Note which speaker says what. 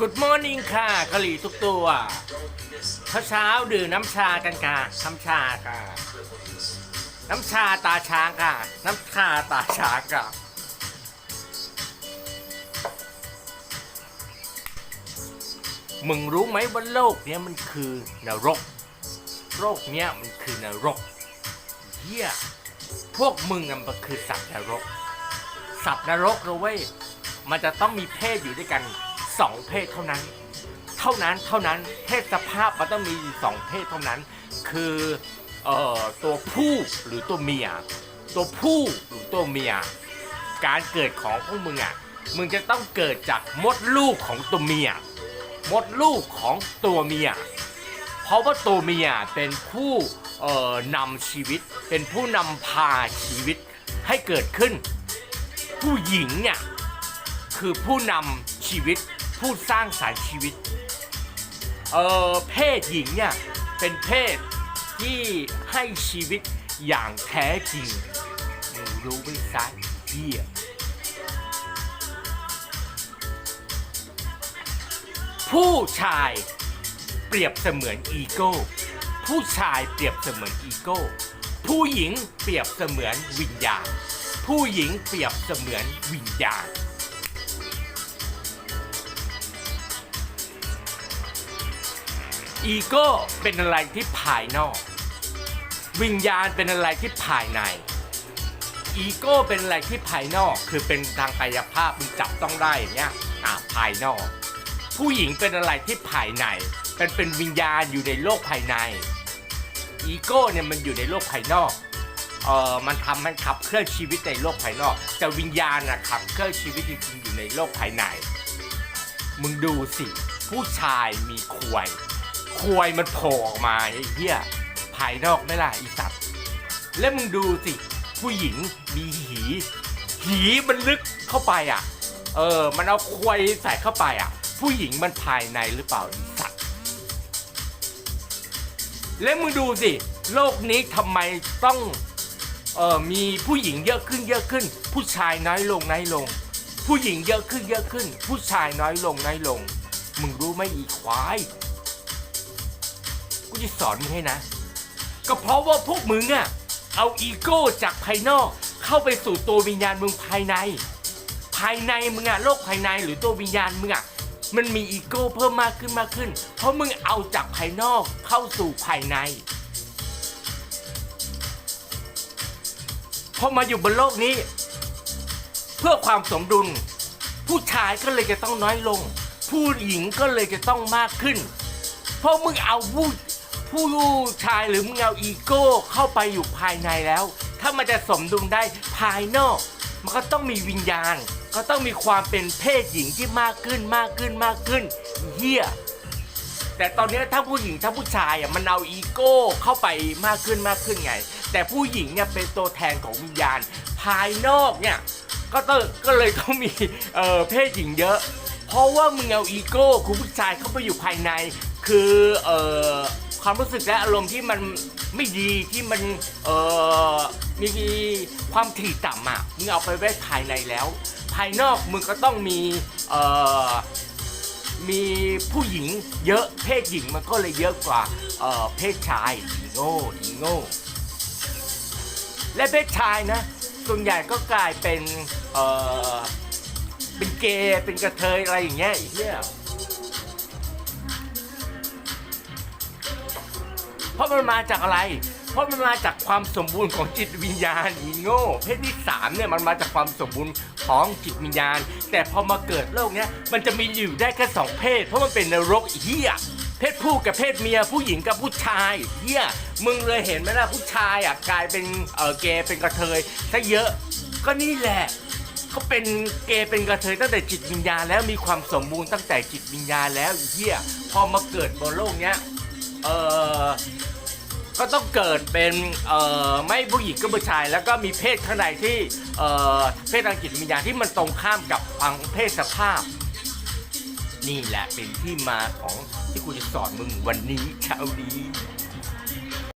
Speaker 1: Good morning ค่ะกะหรี่ทุกตัวเช้าเช้าดื่มน้ำชากันค่ะน้ำชาค่ะ น้ำชาตาช้างค่ะ น้ำชาตาช้างค่ะมึงรู้ไหมว่าโลกเนี้ยมันคือนรก โลกเนี้ยมันคือนรกเฮียพวกมึงน่ะมันคือสัตว์นรก สัตว์นรกเราเว้ยมันจะต้องมีเพศอยู่ด้วยกัน สองเพศเท่านั้น เท่านั้นเท่านั้นเพศสภาพมันต้องมีสองเพศเท่านั้น คือเอ่อตัวผู้หรือตัวเมีย ตัวผู้หรือตัวเมีย การเกิดของพวกมึงอะมึงจะต้องเกิดจากมดลูกของตัวเมีย มดลูกของตัวเมีย เพราะว่าตัวเมียเป็นผู้เอ่อนำชีวิต เป็นผู้นำพาชีวิตให้เกิดขึ้น ผู้หญิงเนี่ยคือผู้นำชีวิต ผู้สร้างสรรค์ชีวิต เออเพศหญิงเนี่ยเป็นเพศที่ให้ชีวิตอย่างแท้จริงมึงรู้ไหมซะเฮียผู้ชายเปรียบเสมือนอีโก้ ผู้ชายเปรียบเสมือนอีโก้ ผู้หญิงเปรียบเสมือนวิญญาณ ผู้หญิงเปรียบเสมือนวิญญาณ อีโก้เป็นอะไรที่ภายนอก วิญญาณเป็นอะไรที่ภายใน อีโก้เป็นอะไรที่ภายนอก คือเป็นทางกายภาพมึงจับต้องได้อย่างเงี้ยอ่าภายนอก ผู้หญิงเป็นอะไรที่ภายใน เป็นเป็นวิญญาณอยู่ในโลกภายใน อีโก้เนี่ยมันอยู่ในโลกภายนอก เอ่อมันทำมันขับเคลื่อนชีวิตในโลกภายนอก แต่วิญญาณนะขับเคลื่อนชีวิตจริงๆอยู่ในโลกภายใน มึงดูสิ ผู้ชายมีควย ควยมันโผล่ออกมาไอ้เหี้ยภายนอกไม่ล่ะอีสัตว์ แล้วมึงดูสิ ผู้หญิงมีหีหีมันลึกเข้าไปอะ เออ มันเอาควยใส่เข้าไปอะ ผู้หญิงมันภายในหรือเปล่าอีสัตว์ แล้วมึงดูสิ โลกนี้ทำไมต้องเออมีผู้หญิงเยอะขึ้นเยอะขึ้น ผู้ชายน้อยลงน้อยลง ผู้หญิงเยอะขึ้นเยอะขึ้น ผู้ชายน้อยลงน้อยลง มึงรู้ไหมอีควาย จะสอนมึงให้นะ ก็เพราะว่าพวกมึงอะเอาอีโก้จากภายนอกเข้าไปสู่ตัววิญญาณมึงภายใน ภายในมึงอะโลกภายในหรือตัววิญญาณมึงอะมันมีอีโก้เพิ่มมากขึ้นมากขึ้น เพราะมึงเอาจากภายนอกเข้าสู่ภายในพอมาอยู่บนโลกนี้ เพื่อความสมดุล ผู้ชายก็เลยจะต้องน้อยลง ผู้หญิงก็เลยจะต้องมากขึ้น เพราะมึงเอาผู้ ผู้ลู่ชายหรือมึงเอาอีโก้เข้าไปอยู่ภายในแล้ว ถ้ามันจะสมดุลได้ภายนอก มันก็ต้องมีวิญญาณ ก็ต้องมีความเป็นเพศหญิงที่มากขึ้นมากขึ้นมากขึ้นเฮียแต่ตอนนี้ถ้าผู้หญิงถ้าผู้ชายอะมันเอาอีโก้เข้าไปมากขึ้นมากขึ้นไง แต่ผู้หญิงเนี่ยเป็นตัวแทนของวิญญาณ ภายนอกเนี่ยก็ต้องก็เลยต้องมีเอ่อเพศหญิงเยอะ เพราะว่ามึงเอาอีโก้คุณผู้ชายเข้าไปอยู่ภายใน คือเอ่อ ความรู้สึกและอารมณ์ที่มันไม่ดีที่มันเอ่อมีความถี่ต่ำอะมึงเอาไปไว้ภายในแล้ว ภายนอกมึงก็ต้องมีเอ่อมีผู้หญิงเยอะเพศหญิงมันก็เลยเยอะกว่าเอ่อเพศชายอีโง่อีโง่และเพศชายนะส่วนใหญ่ก็กลายเป็นเอ่อเป็นเกย์เป็นกระเทยอะไรอย่างเงี้ยไอีเหี้ย เพราะมันมาจากอะไร เพราะมันมาจากความสมบูรณ์ของจิตวิญญาณอีโง่เพศที่สามเนี่ยมันมาจากความสมบูรณ์ของจิตวิญญาณ แต่พอมาเกิดโลกเนี้ยมันจะมีอยู่ได้แค่สองเพศ เพราะมันเป็นนรกเฮียเพศผู้กับเพศเมียผู้หญิงกับผู้ชายเฮียมึงเลยเห็นไหมล่ะผู้ชายอะกลายเป็นเออเกย์เป็นกระเทยซะเยอะก็นี่แหละเขาเป็นเกย์เป็นกระเทยตั้งแต่จิตวิญญาณแล้วมีความสมบูรณ์ตั้งแต่จิตวิญญาณแล้วเฮียพอมาเกิดบนโลกเนี้ยเออ ก็ต้องเกิดเป็นเอ่อไม่ผู้หญิงก็ผู้ชาย แล้วก็มีเพศข้างในที่เอ่อเพศทางจิตวิญญาณที่มันตรงข้ามกับทางเพศสภาพ นี่แหละเป็นที่มาของที่กูจะสอนมึงวันนี้เช้านี้